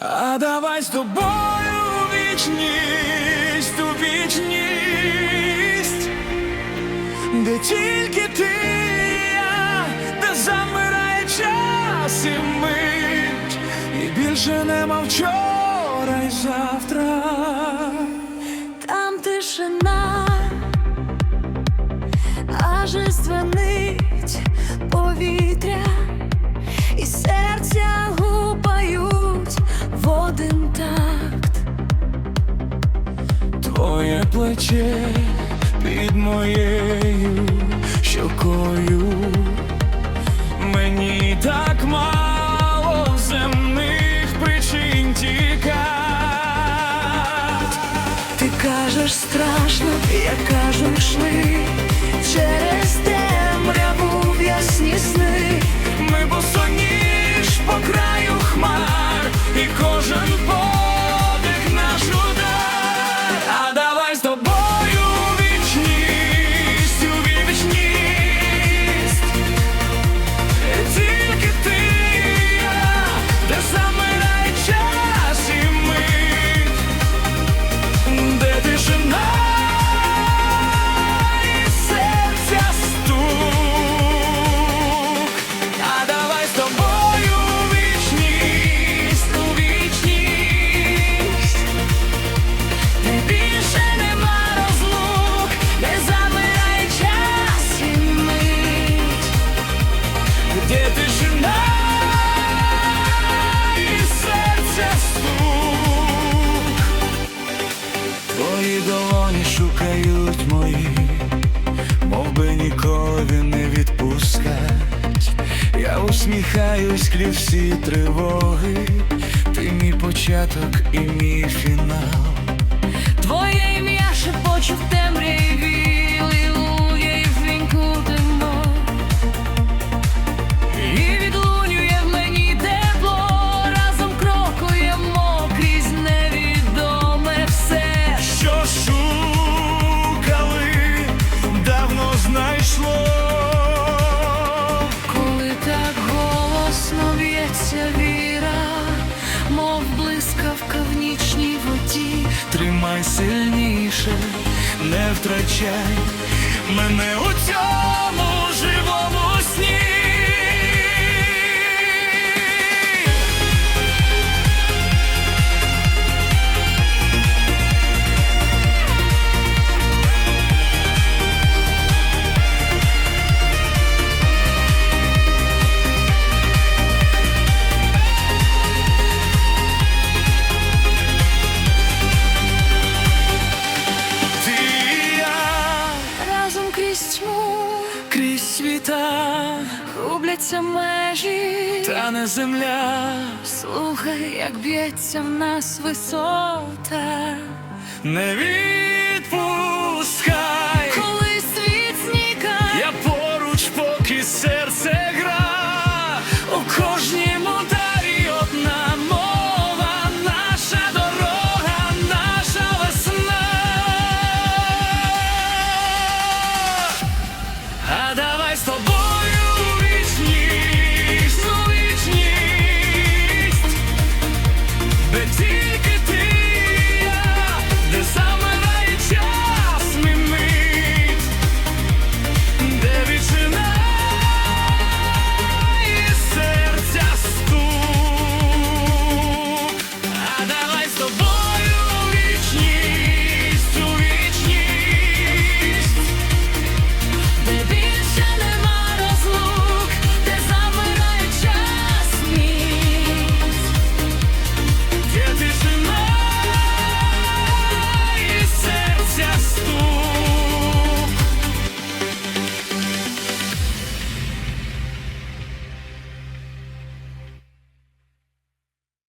А давай з тобою вічність, у вічність, де тільки ти я, де замирає час і мить, і більше нема вчора й завтра. Там тишина, аж звенить Твоє плече під моєю щокою. Мені так мало земних причин тікать. Ти кажеш страшно, я кажу йшли Где тишина і серця стук Твої долоні шукають мої, мов би ніколи не відпускать. Я усміхаюсь крізь всі тривоги, ти мій початок і мій фінал. Твоє ім'я шепочу в темряві, Сильніше, не втрачай мене у цьому світа, губляться межі. та не земля, Слухай, як б'ється в нас висота. не вір.